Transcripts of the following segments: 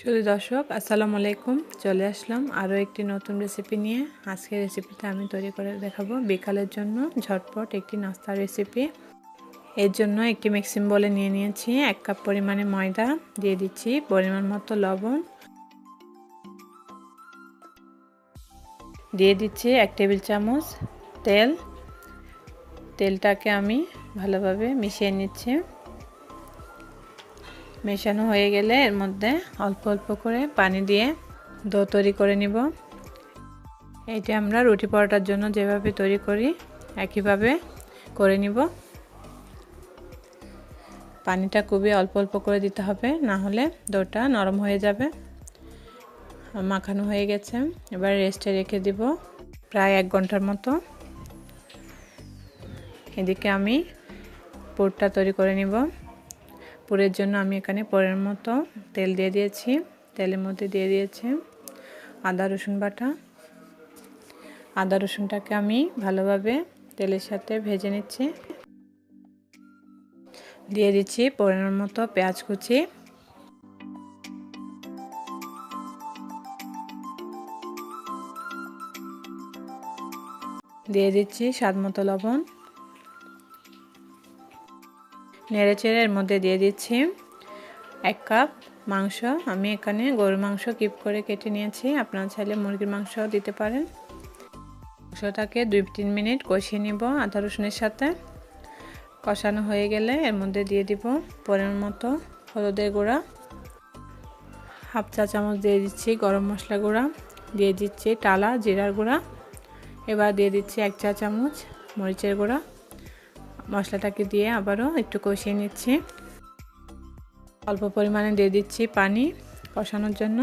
শুধু দর্শক, আসসালামু আলাইকুম। চলে আসলাম আরও একটি নতুন রেসিপি নিয়ে। আজকের রেসিপিটা আমি তৈরি করে দেখাবো বিকালের জন্য ঝটপট একটি নাস্তার রেসিপি এর জন্য একটি মিক্সিং বলে নিয়ে নিয়েছি এক কাপ পরিমাণে ময়দা, দিয়ে দিচ্ছি পরিমাণ মতো লবণ। দিয়ে দিচ্ছি এক টেবিল চামচ তেল। তেলটাকে আমি ভালোভাবে মিশিয়ে নিচ্ছি। মেশানো হয়ে গেলে এর মধ্যে অল্প অল্প করে পানি দিয়ে দো তৈরি করে নিব। এইটা আমরা রুটি পরোটার জন্য যেভাবে তৈরি করি একইভাবে করে নিব। পানিটা খুবই অল্প অল্প করে দিতে হবে, না হলে দোটা নরম হয়ে যাবে। মাখানো হয়ে গেছে, এবার রেস্টে রেখে দিব প্রায় এক ঘণ্টার মতো। এদিকে আমি পুরটা তৈরি করে নিব। পুরের জন্য আমি এখানে পরের মতো তেল দিয়ে দিয়েছি। তেলের মধ্যে দিয়ে দিয়েছি আদা, রসুন বাটা। আদা, রসুনটাকে আমি ভালোভাবে তেলের সাথে ভেজে নিচ্ছি। দিয়ে দিচ্ছি পরিমাণ মতো পেঁয়াজ কুচি। দিয়ে দিচ্ছি স্বাদ মতো লবণ। নেড়ে চেড়ে এর মধ্যে দিয়ে দিচ্ছি এক কাপ মাংস। আমি এখানে গরুর মাংস কিপ করে কেটে নিয়েছি। আপনারা চাইলে মুরগির মাংস দিতে পারেন। মাংসটাকে দুই তিন মিনিট কষিয়ে নিব আদা রসুনের সাথে। কষানো হয়ে গেলে এর মধ্যে দিয়ে দিব পরের মতো হলুদের গুঁড়া। হাফ চা চামচ দিয়ে দিচ্ছি গরম মশলা গুঁড়া। দিয়ে দিচ্ছি টালা, জিরার গুঁড়া। এবার দিয়ে দিচ্ছি এক চা চামচ মরিচের গুঁড়া। মশলাটাকে দিয়ে আবারও একটু কষিয়ে নিচ্ছি। অল্প পরিমাণে দিয়ে দিচ্ছি পানি কষানোর জন্য।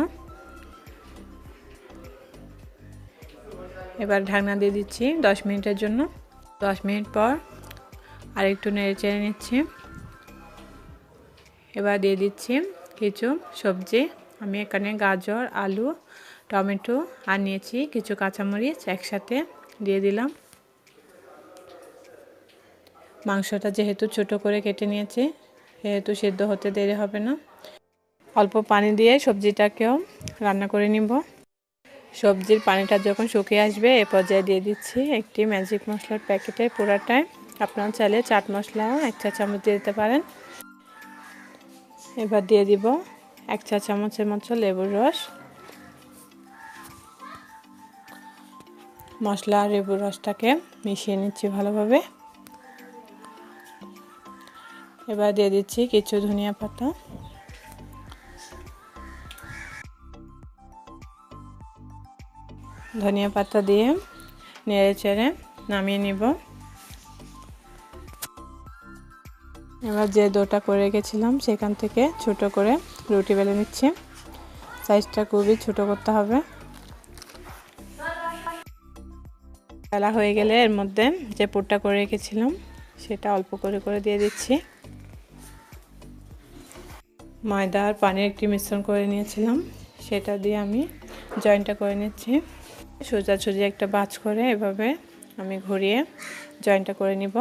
এবার ঢাকনা দিয়ে দিচ্ছি দশ মিনিটের জন্য। দশ মিনিট পর আর একটু নেড়ে চেড়ে নিচ্ছি। এবার দিয়ে দিচ্ছি কিছু সবজি। আমি এখানে গাজর, আলু, টমেটো আর নিয়েছি কিছু কাঁচামরিচ একসাথে দিয়ে দিলাম। মাংসটা যেহেতু ছোট করে কেটে নিয়েছি, সেহেতু সেদ্ধ হতে দেরি হবে না। অল্প পানি দিয়ে সবজিটাকেও রান্না করে নিব। সবজির পানিটা যখন শুকিয়ে আসবে, এ পর্যায়ে দিয়ে দিচ্ছি একটি ম্যাজিক মশলার প্যাকেটে পুরাটায় আপনারা চাইলে চাট মশলাও এক চা চামচ দিয়ে দিতে পারেন। এবার দিয়ে দিব এক চা চামচের মতো লেবুর রস। মশলা আর লেবুর রসটাকে মিশিয়ে নিচ্ছি ভালোভাবে। এবার দিয়ে দিচ্ছি কিছু ধনিয়া পাতা। ধনিয়া পাতা দিয়ে নেড়ে চেড়ে নামিয়ে নিব। এবার যে ডোটা করে রেখেছিলাম সেখান থেকে ছোট করে রুটি বেলে নিচ্ছি। সাইজটা খুবই ছোট করতে হবে। বেলা হয়ে গেলে এর মধ্যে যে পুরটা করে রেখেছিলাম সেটা অল্প করে করে দিয়ে দিচ্ছি। ময়দা আর পানির একটি মিশ্রণ করে নিয়েছিলাম। সেটা দিয়ে আমি জয়েন্টটা করে নিচ্ছি। সোজাসুজি একটা বাজ করে এভাবে আমি ঘুরিয়ে জয়েন্টটা করে নিব।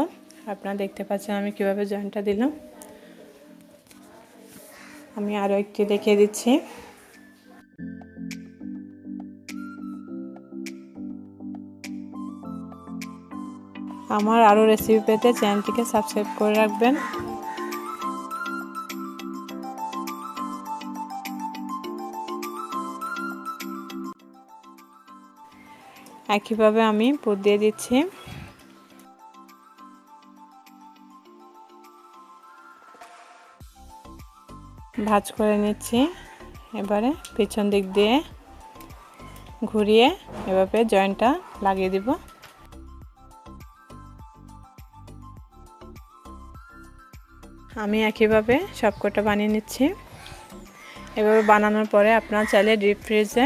আপনারা দেখতে পাচ্ছেন আমি কীভাবে জয়েন্টটা দিলাম। আমি আরও একটি দেখিয়ে দিচ্ছি। আমার আরও রেসিপি পেতে চ্যানেলটিকে সাবস্ক্রাইব করে রাখবেন। একইভাবে আমি পুর দিয়ে দিচ্ছি। ভাজ করে নিচ্ছি। এবারে পিছন দিক দিয়ে ঘুরিয়ে এভাবে জয়েন্টটা লাগিয়ে দিব। আমি একইভাবে সবকটা বানিয়ে নিচ্ছি। এভাবে বানানোর পরে আপনারা চাইলে ডিপ ফ্রিজে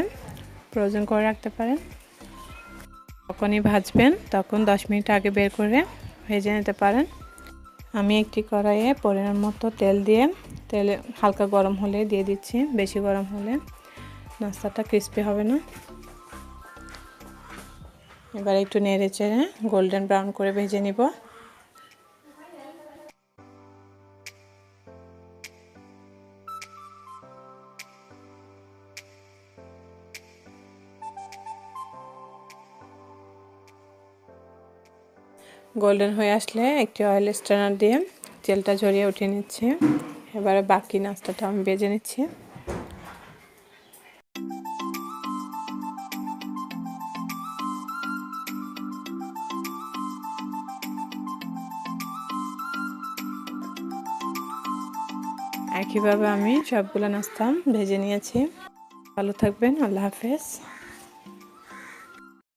প্রয়োজন করে রাখতে পারেন। যখনই ভাজবেন, তখন দশ মিনিট আগে বের করে ভেজে নিতে পারেন। আমি একটি কড়াইয়ে পরিমাণ মতো তেল দিয়ে, তেলে হালকা গরম হলে দিয়ে দিচ্ছি, বেশি গরম হলে নাস্তাটা ক্রিস্পি হবে না। এবার একটু নেড়ে চেড়ে গোল্ডেন ব্রাউন করে ভেজে নিব। গোল্ডেন হয়ে আসলে একটি অয়েল স্ট্যানার দিয়ে তেলটা ঝরিয়ে উঠিয়ে নিচ্ছি। এবারে বাকি নাস্তাটা আমি বেজে নিচ্ছি। একইভাবে আমি সবগুলো নাস্তা ভেজে নিয়েছি। ভালো থাকবেন, আল্লাহ হাফেজ।